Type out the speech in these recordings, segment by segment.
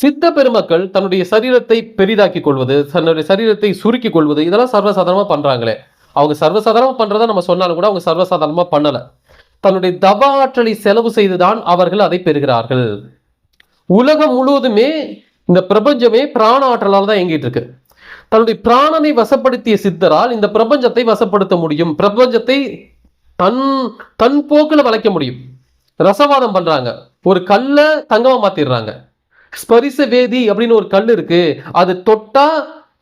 சித்த பெருமக்கள் தன்னுடைய சரீரத்தை பெரிதாக்கி கொள்வது தன்னுடைய சரீரத்தை சுருக்கி கொள்வது இதெல்லாம் சர்வசாதாரணமாக பண்ணுறாங்களே அவங்க சர்வசாதாரணமாக பண்ணுறத நம்ம சொன்னாலும் கூட அவங்க சர்வசாதாரணமாக பண்ணலை. தன்னுடைய தவ ஆற்றலை செலவு செய்துதான் அவர்கள் அதை பெறுகிறார்கள். உலகம் முழுவதுமே இந்த பிரபஞ்சமே பிராண ஆற்றலால் தான் இயங்கிட்டு இருக்கு. தன்னுடைய பிராணனை வசப்படுத்திய சித்தரால் இந்த பிரபஞ்சத்தை வசப்படுத்த முடியும். பிரபஞ்சத்தை தன் தன் போக்கில் வளைக்க முடியும். ரசவாதம் பண்றாங்க. ஒரு கல்லை தங்கமாக மாத்திடுறாங்க. ஸ்பரிச வேதி அப்படின்னு ஒரு கல் இருக்கு. அது தொட்டா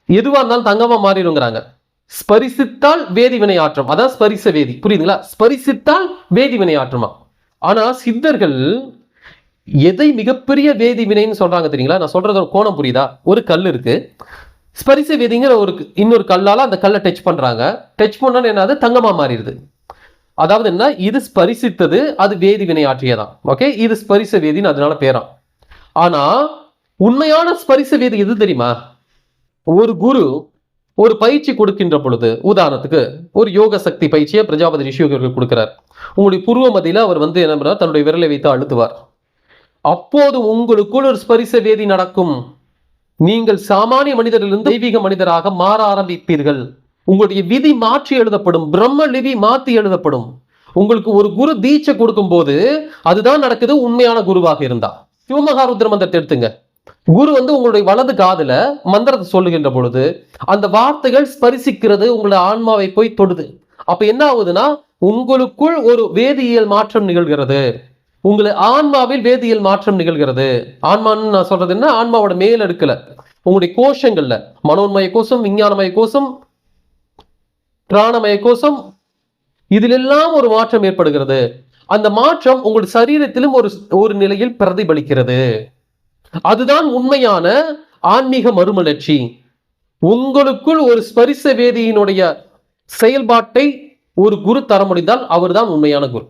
எதுவா இருந்தாலும் தங்கமா மாறிடுங்கிறாங்க. ஸ்பரிசித்தால் வேதி வினை அதான் ஸ்பரிச வேதி. புரியுதுங்களா? ஸ்பரிசித்தால் வேதி வினை ஆற்றுமா? ஆனா சித்தர்கள் எதை மிகப்பெரிய வேதி வினைன்னு சொல்றாங்க தெரியுங்களா? நான் சொல்றது ஒரு கோணம் புரியுதா? ஒரு கல் இருக்கு. ஸ்பரிச வேதிங்கிற ஒரு இன்னொரு கல்லால அந்த கல்லை டச் பண்றாங்க. டச் பண்ணோன்னு என்னது? தங்கமா மாறிடுது. அதாவது என்ன? இது ஸ்பரிசித்தது அது வேதி வினை ஆற்றியதான். ஓகே இது ஸ்பரிச வேதின்னு அதனால பேரான் ஆனா உண்மையான ஸ்பரிச வேதி எது தெரியுமா? ஒரு குரு ஒரு பயிற்சி கொடுக்கின்ற பொழுது உதாரணத்துக்கு ஒரு யோக சக்தி பயிற்சியை பிரஜாபதி ரிஷி அவர்கள் கொடுக்கிறார். உங்களுடைய பூர்வ மதியில அவர் வந்து என்ன பண்ணுவார் தன்னுடைய விரலை வைத்து அழுத்துவார். அப்போது உங்களுக்குள் ஒரு ஸ்பரிச வேதி நடக்கும். நீங்கள் சாமானிய மனிதரிலிருந்து தெய்வீக மனிதராக மாற ஆரம்பிப்பீர்கள். உங்களுடைய விதி மாற்றி எழுதப்படும் பிரம்ம லிவி மாற்றி எழுதப்படும். உங்களுக்கு ஒரு குரு தீட்சை கொடுக்கும் போது அதுதான் நடக்குது உண்மையான குருவாக இருந்தா சிவமகாருத்ர மந்திரத்தை எடுத்துங்க. குரு வந்து உங்களுடைய வலது காதுல மந்திரத்தை சொல்லுகின்ற பொழுது அந்த வார்த்தைகள் ஸ்பரிசிக்கிறது உங்களுடைய ஆன்மாவை போய் தொடுது. அப்ப என்ன ஆகுதுன்னா உங்களுக்குள் ஒரு வேதியியல் மாற்றம் நிகழ்கிறது. உங்களை ஆன்மாவில் வேதியியல் மாற்றம் நிகழ்கிறது. ஆன்மான்னு நான் சொல்றது என்ன? ஆன்மாவோட மேல் அடுக்கல. உங்களுடைய கோஷங்கள்ல மனோன்மய கோஷம் விஞ்ஞானமய கோஷம் பிராணமய கோஷம் இதிலெல்லாம் ஒரு மாற்றம் ஏற்படுகிறது. அந்த மாற்றம் உங்கள் சரீரத்திலும் ஒரு ஒரு நிலையில் பிரதிபலிக்கிறது. அதுதான் உண்மையான ஆன்மீக மறுமலர்ச்சி. உங்களுக்குள் ஒரு ஸ்பரிச வேதியினுடைய செயல்பாட்டை ஒரு குரு தர முடிந்தால் அவர்தான் உண்மையான குரு.